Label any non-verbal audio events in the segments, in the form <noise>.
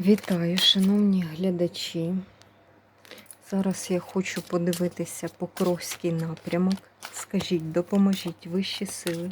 Вітаю, шановні глядачі. Зараз я хочу подивитися Покровський напрямок. Скажіть, допоможіть вищі сили,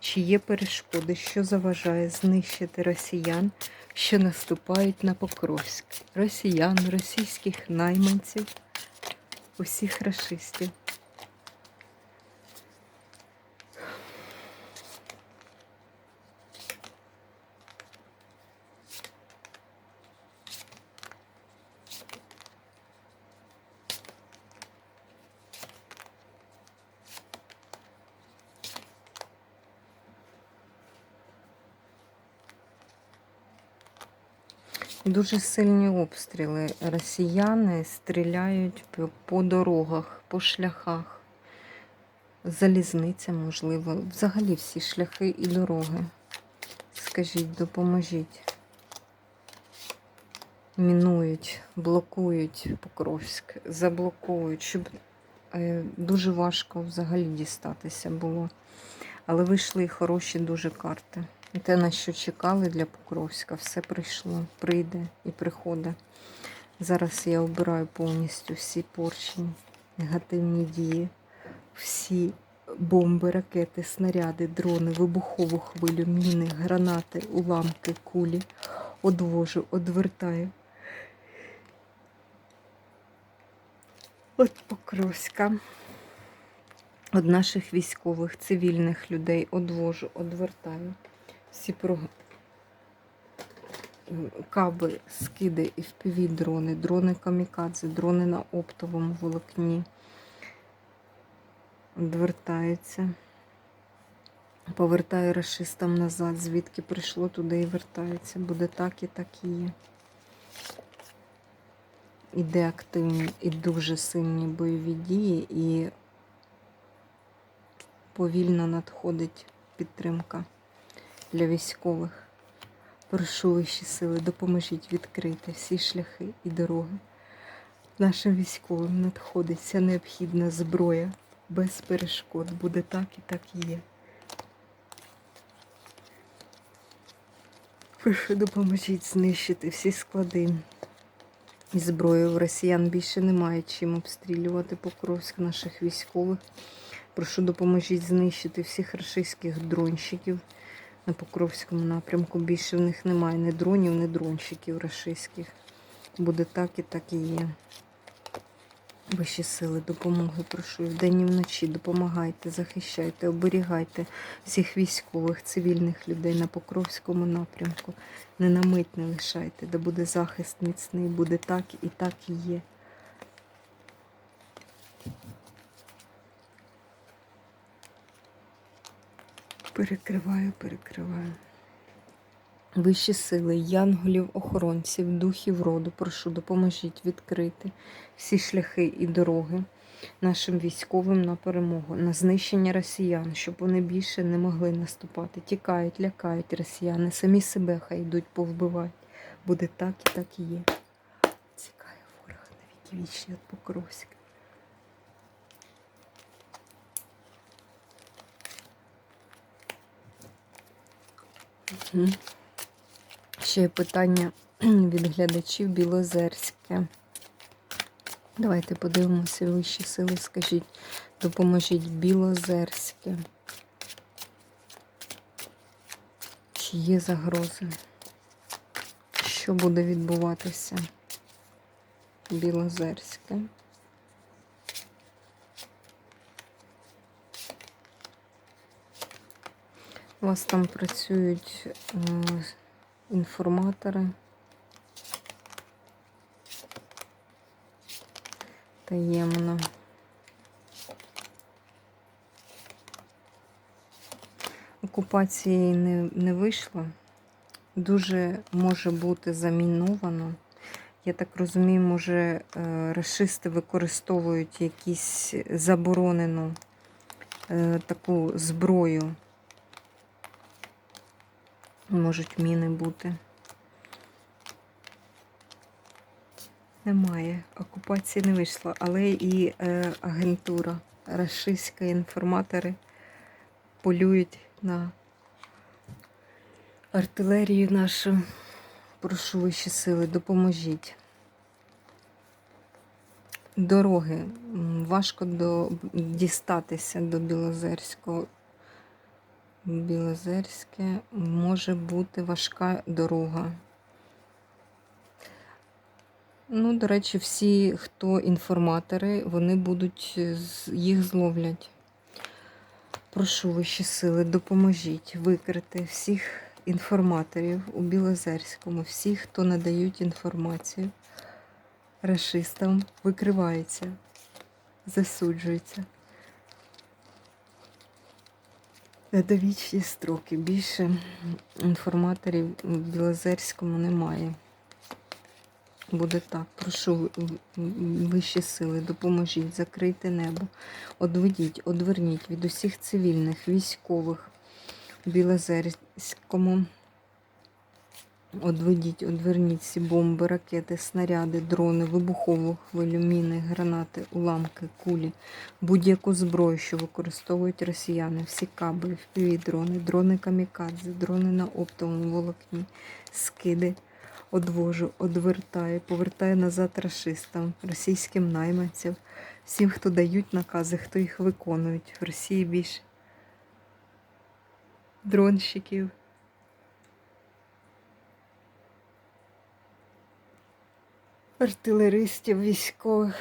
чи є перешкоди, що заважає знищити росіян, що наступають на Покровськ, росіян, російських найманців, усіх расистів. Дуже сильні обстріли. Росіяни стріляють по- дорогах, по шляхах. Залізниця, можливо. Взагалі всі шляхи і дороги. Скажіть, допоможіть. Мінують, блокують Покровськ, заблокують, щоб е, дуже важко взагалі дістатися було. Але вийшли хороші дуже карти. Те, на що чекали для Покровська, все прийшло, прийде і приходить. Зараз я обираю повністю всі порчені, негативні дії, всі бомби, ракети, снаряди, дрони, вибухову хвилю, міни, гранати, уламки, кулі. Одвожу, одвертаю. От Покровська. Од наших військових, цивільних людей одвожу, одвертаю. Всі про... каби, скиди, і дрони, дрони камікадзе, дрони на оптовому волокні. Одвертаються. Повертаю расистам назад, звідки прийшло, туди і вертається. Буде так і так і є. Іде активні і дуже сильні бойові дії, і повільно надходить підтримка для військових. Прошу вищі сили, допоможіть відкрити всі шляхи і дороги. Нашим військовим надходить вся необхідна зброя без перешкод. Буде так і так є. Прошу допоможіть знищити всі склади і зброю. Росіян більше немає чим обстрілювати Покровськ наших військових. Прошу допоможіть знищити всіх рашистських дронщиків на Покровському напрямку. Більше в них немає ні дронів, ні дронщиків рашистських. Буде так і так і є. Вищі сили допомоги, прошу. Вдень і вночі допомагайте, захищайте, оберігайте всіх військових, цивільних людей на Покровському напрямку. Не на мить не лишайте, де буде захист міцний, буде так і так і є. Перекриваю, перекриваю. Вищі сили, янголів, охоронців, духів роду, прошу, допоможіть відкрити всі шляхи і дороги нашим військовим на перемогу, на знищення росіян, щоб вони більше не могли наступати. Тікають, лякають росіяни, самі себе хай йдуть повбивають. Буде так і так і є. Цікає ворог на віки вічні от. Мгм. Ще є питання <clears throat> від глядачів Білозерське. Давайте подивимося вищі сили. Скажіть, допоможіть Білозерське. Чи є загрози? Що буде відбуватися? Білозерське. У вас там працюють е, інформатори. Таємно. Окупації не, не вийшло. Дуже може бути заміновано. Я так розумію, може, е, расисти використовують якісь заборонену е, таку зброю. Можуть міни бути. Немає. Окупації не вийшло, але і е, агентура, рашистська інформатори полюють на артилерію нашу. прошу вищі сили, допоможіть. Дороги. Важко до, дістатися до Білозерського. Білозерське може бути важка дорога. Ну, до речі, всі, хто інформатори, вони будуть е, їх зловлять. Прошу вищі сили, допоможіть викрити всіх інформаторів у Білозерському, всіх, хто надають інформацію рашистам, викривається, засуджується. На довічні строки. Більше інформаторів у Білозерському немає. Буде так. Прошу вищі сили, допоможіть, закрийте небо, одведіть, одверніть від усіх цивільних, військових в Білозерському. Одведіть, одверніть всі бомби, ракети, снаряди, дрони, вибухову хвилю, міни, гранати, уламки, кулі, будь-яку зброю, що використовують росіяни, всі каби, впівдрони, дрони камікадзе, дрони на оптовому волокні, скиди. Одвожу, одвертаю, повертаю назад рашистам, російським найманцям, всім, хто дають накази, хто їх виконують. В Росії більше дронщиків. Артилеристів, військових,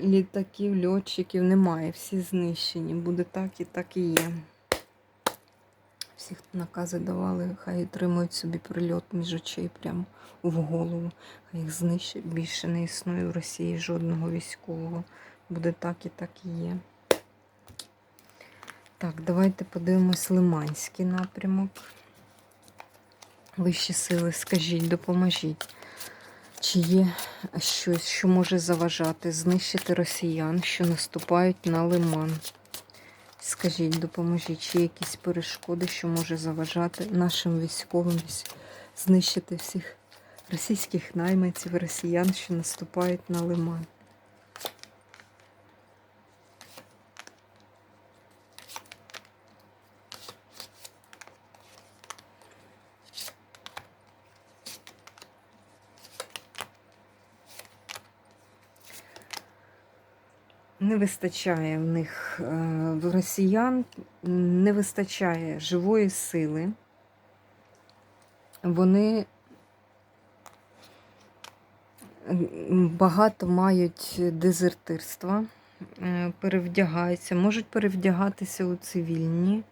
літаків, льотчиків немає. Всі знищені. Буде так і так і є. Всі, хто накази давали, хай отримують собі прильот між очей прямо в голову. Хай їх знищать. Більше не існує в Росії жодного військового. Буде так і так і є. Так, давайте подивимось Лиманський напрямок. Вищі сили, скажіть, допоможіть. Чи є щось, що може заважати знищити росіян, що наступають на лиман? Скажіть, допоможіть, чи якісь перешкоди, що може заважати нашим військовим знищити всіх російських найманців, росіян, що наступають на лиман? Не вистачає в них е, в росіян, не вистачає живої сили. Вони багато мають дезертирства, е, перевдягаються, можуть перевдягатися у цивільні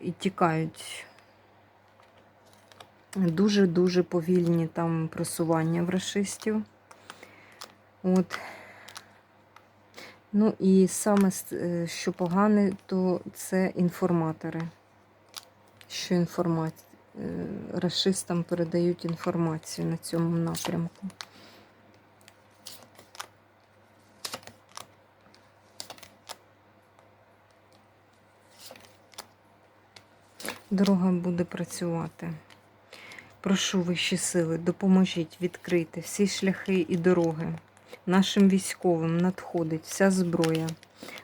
і тікають. Дуже-дуже повільні там просування в расистів. От. Ну і саме е, що погане, то це інформатори. Що інформація расистам передають інформацію на цьому напрямку. Дорога буде працювати. Прошу вищі сили, допоможіть відкрити всі шляхи і дороги. Нашим військовим надходить вся зброя,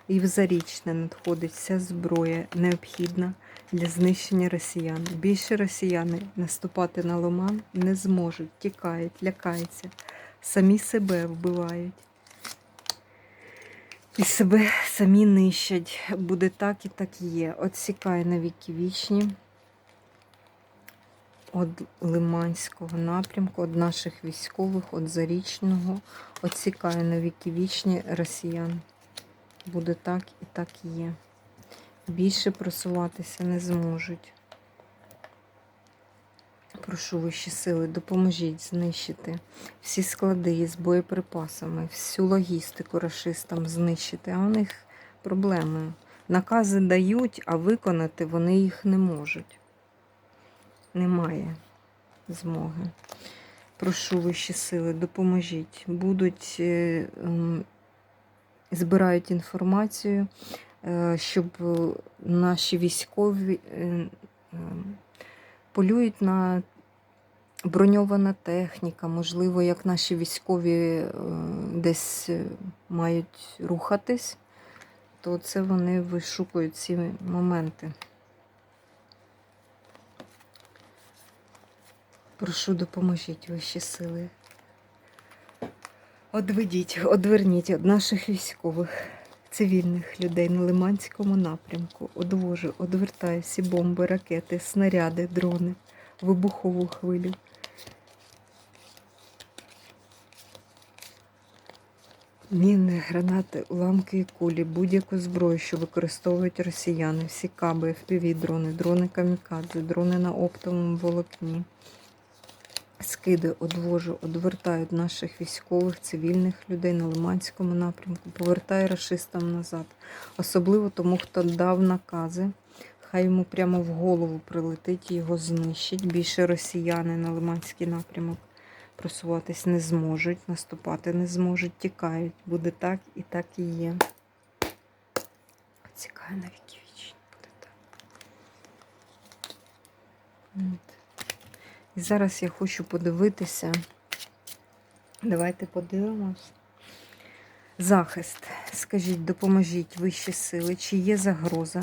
і в зарічне надходить вся зброя, необхідна для знищення росіян. Більше росіяни наступати на ломан не зможуть, тікають, лякаються, самі себе вбивають. І себе самі нищать. Буде так і так є. Отсікає на віки вічні від Лиманського напрямку, від наших військових, від Зарічного. Отсікає на віки вічні росіян. Буде так і так є. Більше просуватися не зможуть. Прошу вищі сили, допоможіть знищити всі склади із боєприпасами, всю логістику рашистам знищити. А у них проблеми. Накази дають, а виконати вони їх не можуть. Немає змоги. Прошу вищі сили, допоможіть. Будуть, е, збирають інформацію, е, щоб е, наші військові полюють на броньована техніка, можливо, як наші військові десь мають рухатись, то це вони вишукують ці моменти. Прошу, допоможіть вищі сили. Одведіть, одверніть від наших військових, цивільних людей на Лиманському напрямку. Одвожу, одвертаю всі бомби, ракети, снаряди, дрони, вибухову хвилю. Міни, гранати, уламки і кулі, будь-яку зброю, що використовують росіяни, всі каби, FPV дрони, дрони камікадзе, дрони на оптовому волокні. Скиди одвожу, одвертають наших військових, цивільних людей на Лиманському напрямку, повертаю рашистам назад. Особливо тому, хто дав накази. Хай йому прямо в голову прилетить і його знищить. Більше росіяни на Лиманський напрямок просуватись не зможуть, наступати не зможуть, тікають. Буде так і так і є. Цікає на віки вічні. Буде так. І зараз я хочу подивитися. Давайте подивимось. Захист. Скажіть, допоможіть вищі сили, чи є загроза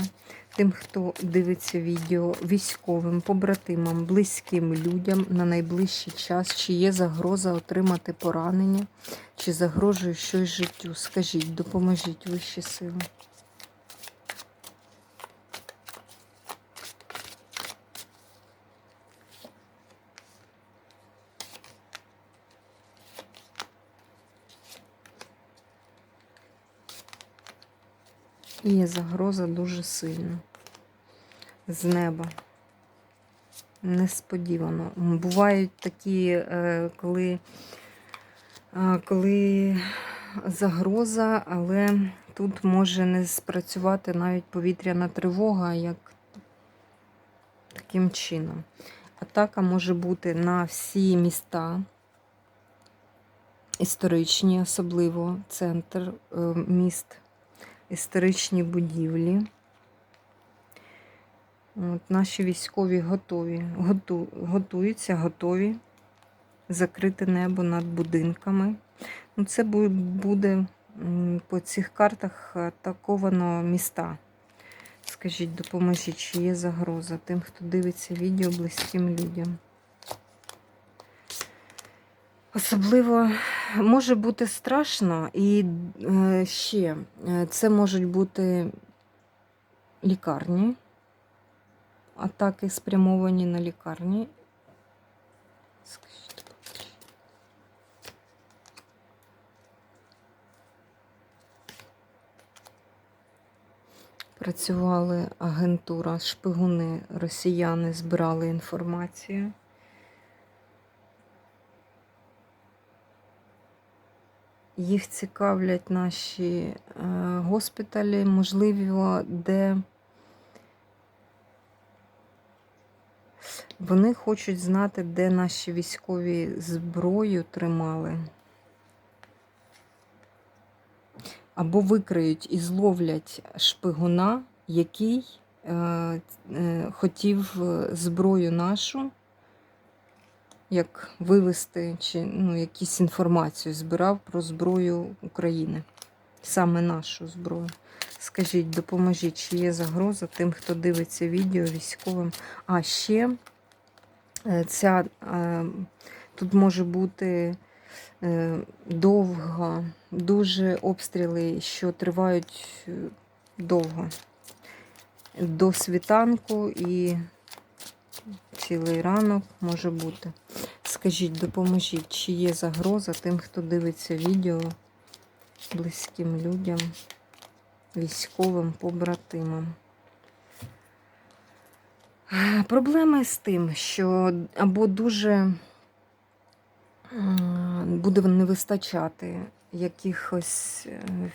тим, хто дивиться відео, військовим, побратимам, близьким людям на найближчий час, чи є загроза отримати поранення, чи загрожує щось життю. Скажіть, допоможіть вищі сили. Є загроза дуже сильна. З неба. Несподівано. Бувають такі, е, коли, е, коли загроза, але тут може не спрацювати навіть повітряна тривога, як таким чином. Атака може бути на всі міста, історичні, особливо центр е, міст історичні будівлі. От, Наші військові готові, готу, готуються, готові закрити небо над будинками. Ну, Це буде по цих картах атаковано міста. Скажіть, допоможіть, чи є загроза тим, хто дивиться відео близьким людям. Особливо може бути страшно, і е, ще е, це можуть бути лікарні, атаки спрямовані на лікарні. Працювали агентура, шпигуни, росіяни збирали інформацію. Їх цікавлять наші е, госпіталі, можливо, де вони хочуть знати, де наші військові зброю тримали. Або викриють і зловлять шпигуна, який е, е, хотів е, зброю нашу як вивести чи ну, якусь інформацію збирав про зброю України, саме нашу зброю. Скажіть, допоможіть, чи є загроза тим, хто дивиться відео військовим. А ще е, ця е, тут може бути е, довго, дуже обстріли, що тривають довго. До світанку і цілий ранок може бути. Скажіть, допоможіть, чи є загроза тим, хто дивиться відео близьким людям, військовим побратимам. Проблеми з тим, що або дуже буде не вистачати якихось е,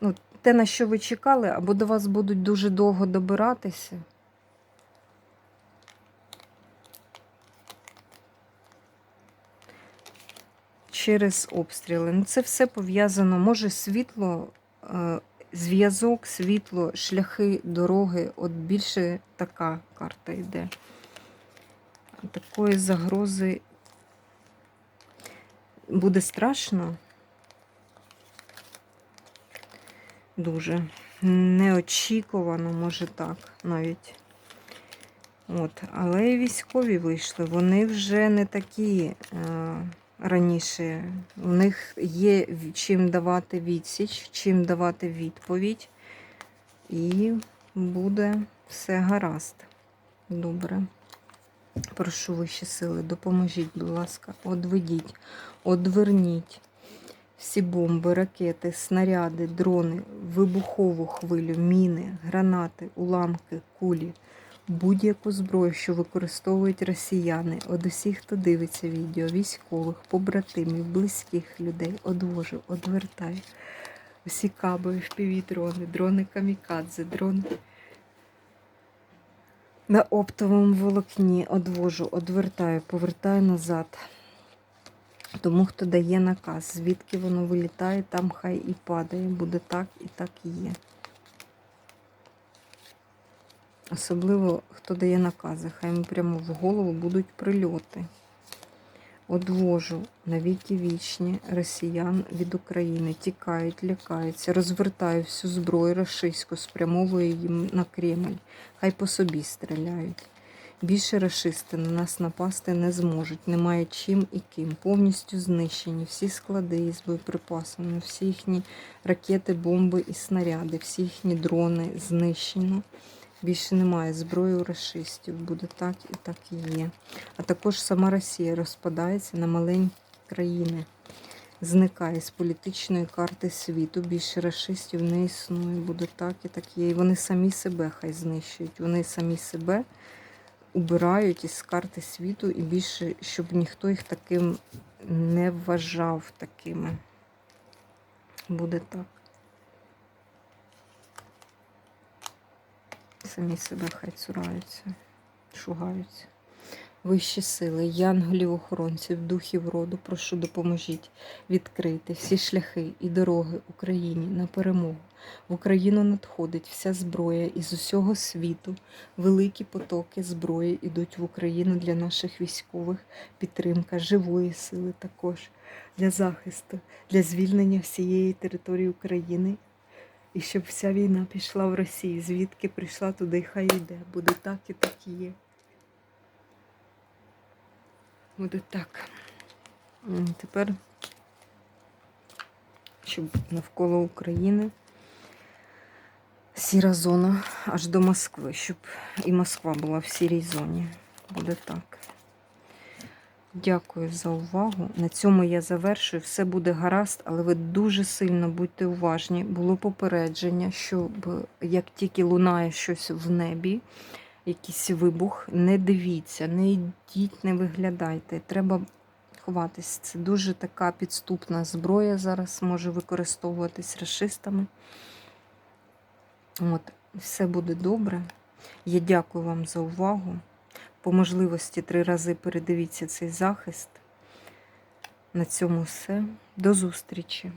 ну, те, на що ви чекали, або до вас будуть дуже довго добиратися. Через обстріли. Ну, Це все пов'язано. Може світло, е, зв'язок, світло, шляхи, дороги. От більше така карта йде. Такої загрози буде страшно. Дуже неочікувано, може так навіть. От, але і військові вийшли. Вони вже не такі е, раніше. У них є чим давати відсіч, чим давати відповідь. І буде все гаразд. Добре. Прошу вищі сили, допоможіть, будь ласка, одведіть, одверніть всі бомби, ракети, снаряди, дрони, вибухову хвилю, міни, гранати, уламки, кулі, будь-яку зброю, що використовують росіяни, од усіх, хто дивиться відео, військових, побратимів, близьких людей, одвожу, одвертаю. Усі каби, впівдрони, дрони камікадзе, дрони на оптовому волокні одвожу, одвертаю, повертаю назад. Тому хто дає наказ, звідки воно вилітає, там хай і падає. Буде так і так і є. Особливо, хто дає накази, хай йому прямо в голову будуть прильоти. Одвожу на віки вічні росіян від України. Тікають, лякаються, розвертаю всю зброю рашиську, спрямовую їм на Кремль. Хай по собі стріляють. Більше рашисти на нас напасти не зможуть. Немає чим і ким. Повністю знищені всі склади із боєприпасами, всі їхні ракети, бомби і снаряди, всі їхні дрони знищено. Більше немає зброї у расистів. Буде так і так і є. А також сама Росія розпадається на маленькі країни. Зникає з політичної карти світу. Більше расистів не існує. Буде так і так є. І вони самі себе хай знищують. Вони самі себе убирають із карти світу і більше, щоб ніхто їх таким не вважав такими. Буде так. Самі себе хай цураються, шугаються. Вищі сили, янголів охоронців, духів роду, прошу допоможіть відкрити всі шляхи і дороги Україні на перемогу. В Україну надходить вся зброя із усього світу. Великі потоки зброї йдуть в Україну для наших військових. Підтримка живої сили також для захисту, для звільнення всієї території України. І щоб вся війна пішла в Росію, звідки прийшла туди, хай йде. Буде так і так і є. Буде так. Тепер, щоб навколо України сіра зона аж до Москви, щоб і Москва була в сірій зоні. Буде так. Дякую за увагу. На цьому я завершую. Все буде гаразд, але ви дуже сильно будьте уважні. Було попередження, щоб як тільки лунає щось в небі, якийсь вибух, не дивіться, не йдіть, не виглядайте. Треба ховатись. Це дуже така підступна зброя зараз може використовуватись расистами. От, все буде добре. Я дякую вам за увагу. По можливості три рази передивіться цей захист. На цьому все. До зустрічі!